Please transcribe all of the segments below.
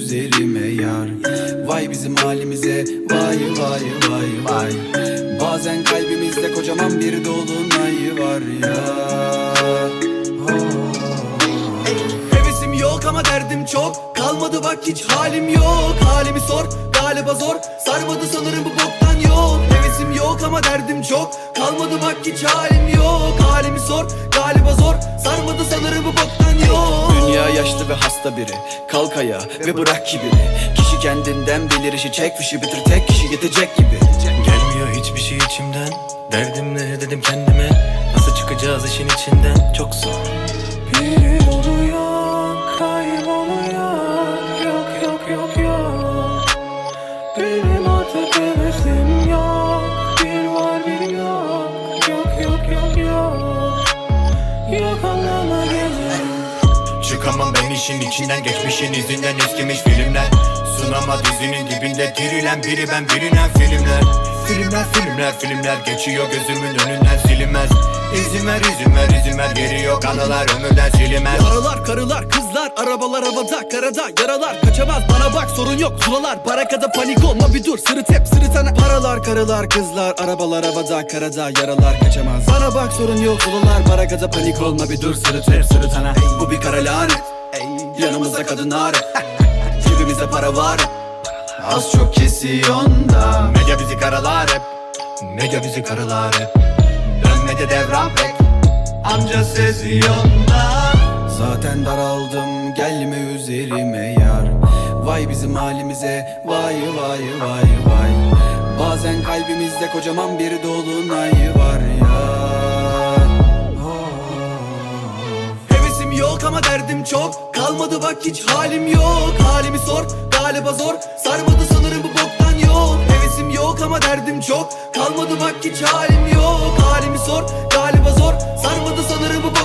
üzerime yar. Vay bizim halimize vay vay vay vay. Bazen kalbimizde kocaman bir dolunay var ya. Hevesim yok ama derdim çok. Kalmadı bak hiç halim yok. Halimi sor galiba zor. Sarmadı sanırım bu boktan yol Hevesim yok ama derdim çok. Kalmadı bak hiç halim yok. Halimi sor galiba zor. Sarmadı sanırım bu boktan yol Dünya yaşlı ve hasta biri. Kalk ayağa ve bırak kibiri. Kişi kendinden bilir işi. Çek fişi bitir tek kişi yetecek gibi. Gelmiyor hiçbir şey içimden. Derdim ne dedim kendime? Nasıl çıkacağız işin içinden? Çok zor. Biri oluyor Yok anlama gelir. Çıkamam ben işin içinden Geçmişin izinden eskimiş filmler. Sunama dizinin dibinde Dirilen biri ben bilinen filmler. Filmler filmler filmler Geçiyor gözümün önünden silinmez. İzin ver izin ver izin ver Geri yok anılar ömürden silinmez. Yaralar karılar kızlar arabalar havada karada yaralar. Kaçamaz bana bak sorun yok. Zulalar barakada panik olma bir dur. Sırıt hep sırıtana Paralar karılar kızlar. Arabalar havada karada yaralar. Kaçamaz. Bana bak sorun yok. Zulalar barakada panik olma bir dur. Sırıt hep sırıtana Bu bir kara lanet. Yanımızda kadınlar Cebimizde para var. Az çok kesiyon da. Medya bizi karalar hep. Medya bizi karalar hep. Dönmedi devran pek. Anca sezyonda Zaten daraldım gelme üzerime yar. Vay bizim halimize. Vay vay vay vay. Bazen kalbimizde kocaman bir dolunay var ya. Hevesim yok ama derdim çok. Kalmadı bak hiç halim yok. Halimi sor galiba zor. Sarmadı sanırım bu boktan yol Hevesim yok ama derdim çok. Kalmadı bak hiç halim yok. Halimi sor galiba zor. Sarmadı sanırım bu boktan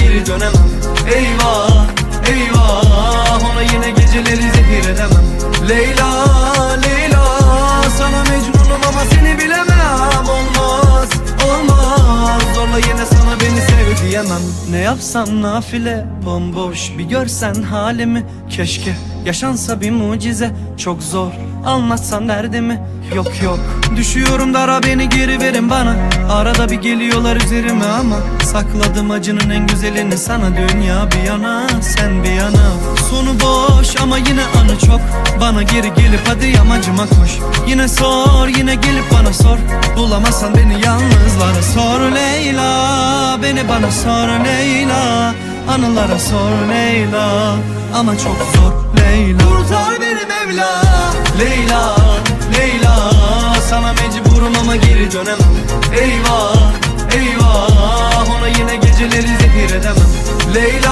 geri dönemem. Eyvah, eyvah Ona yine geceleri zehir edemem. Leyla, Leyla Sana mecnunum ama seni bilemem. Olmaz, olmaz Zorla yine sana beni sev diyemem. Ne yapsam nafile Bomboş bir görsen halimi. Keşke yaşansa bir mucize Çok zor anlatsan derdimi. Yok yok. Düşüyorum dara beni geri verin bana. Arada bir geliyorlar üzerime ama Sakladım acının en güzelini sana. Dünya bir yana sen bir yana. Sonu boş ama yine anı çok. Bana geri gelip hadi yamacıma koş Yine sor yine gelip bana sor. Bulamazsan beni yalnızlara sor Leyla. Beni bana sor Leyla. Anılara sor Leyla. Ama çok zor Leyla. Kurtar beni Leyla Leyla Sana mecburum ama geri dönemem. Eyvah Eyvah Ona yine geceleri zehir edemem. Leyla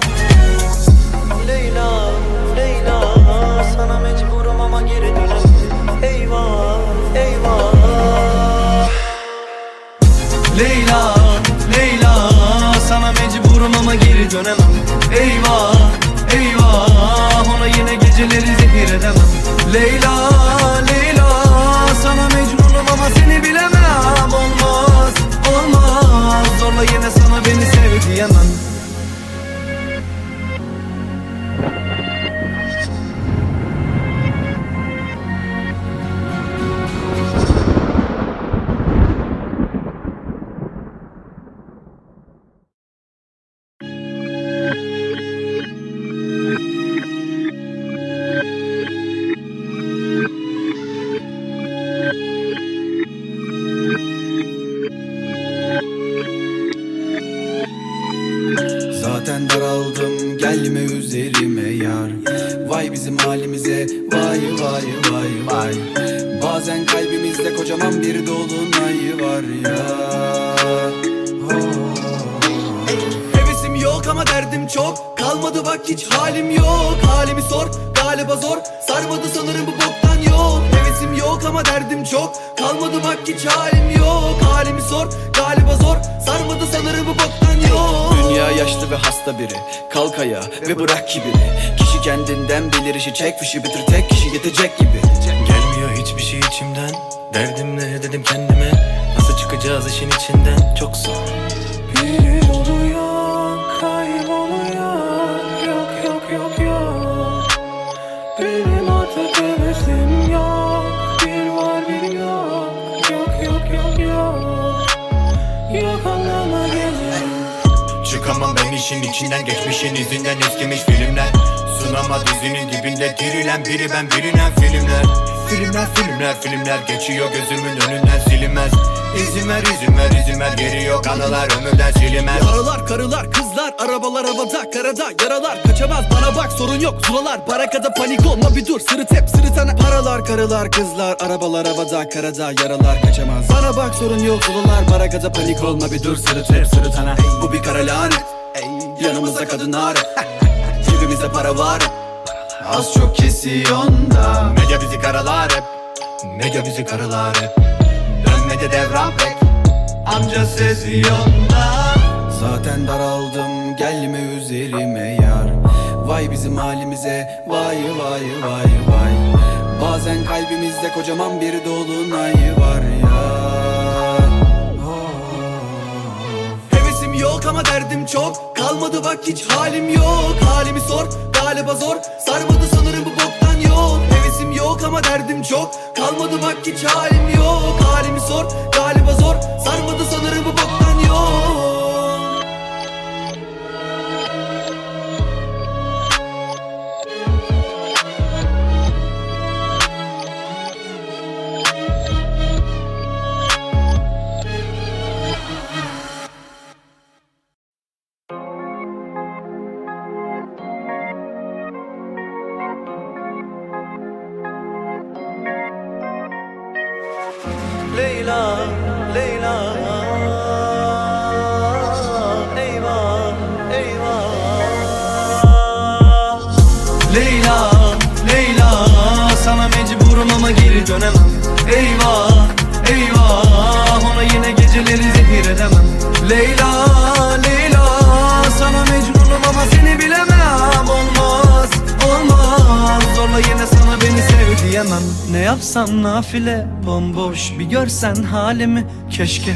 daraldım Gelme üzerime yar. Vay bizim halimize vay vay vay vay. Bazen kalbimizde kocaman bir dolunay var ya. Oh. Hevesim yok ama derdim çok. Kalmadı bak hiç halim yok. Halimi sor galiba zor. Sarmadı sanırım bu boktan yok. Hevesim yok ama derdim çok. Kalmadı bak hiç halim yok. Halimi sor galiba zor. Sarmadı sanırım bu boktan yok. Dünya yaşlı ve hasta biri. Kalk ayağa ve bırak kibiri. Kişi kendinden bilir işi. Çek fişi bitir tek kişi yetecek gibi. Gelmiyor hiçbir şey içimden. Derdim ne dedim kendime. Nasıl çıkacağız işin içinden? Çok zor işin içinden Geçmişin izinden eskimiş filmler. Sunama dizinin dibinde Dirilen biri ben bilinen filmler. Filmler filmler filmler Geçiyor gözümün önünden silinmez. İzin ver izin ver izin ver Geri yok anılar ömürden silinmez. Yaralar, karılar, kızlar, arabalar havada, karada. Yaralar kaçamaz bana bak sorun yok. Zulalar, barakada panik olma bir dur. Sırıt hep sırıtana Paralar, karılar, kızlar, arabalar havada, karada. Yaralar kaçamaz. Bana bak sorun yok. Zulalar, barakada panik olma bir dur. Sırıt hep sırıtana Bu bir kara lanet Yanımızda kadınlar. Cebimizde para var. Az çok kesiyon da. Medya bizi karalar hep. Medya bizi karalar hep. Dönmedi devran pek. Anca sezyonda Zaten daraldım gelme üzerime yar. Vay bizim halimize vay vay vay vay. Bazen kalbimizde kocaman bir dolunay var ya yok ama derdim çok. Kalmadı bak hiç halim yok. Halimi sor galiba zor. Sarmadı sanırım bu boktan yok. Hevesim yok ama derdim çok. Kalmadı bak hiç halim yok. Halimi sor galiba zor. Sarmadı sanırım bu geri dönemem. Eyvah, eyvah Ona yine geceleri zehir edemem. Leyla, Leyla Sana mecburum ama seni bilemem. Olmaz, olmaz Zorla yine sana beni sev diyemem. Ne yapsam nafile Bomboş bir görsen halimi. Keşke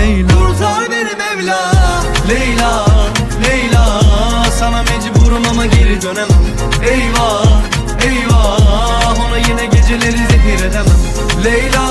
Leyla. Kurtar beni Mevla. Leyla Leyla. Sana mecburum ama geri dönemem. Eyvah Eyvah. Ona yine geceleri zehir edemem. Leyla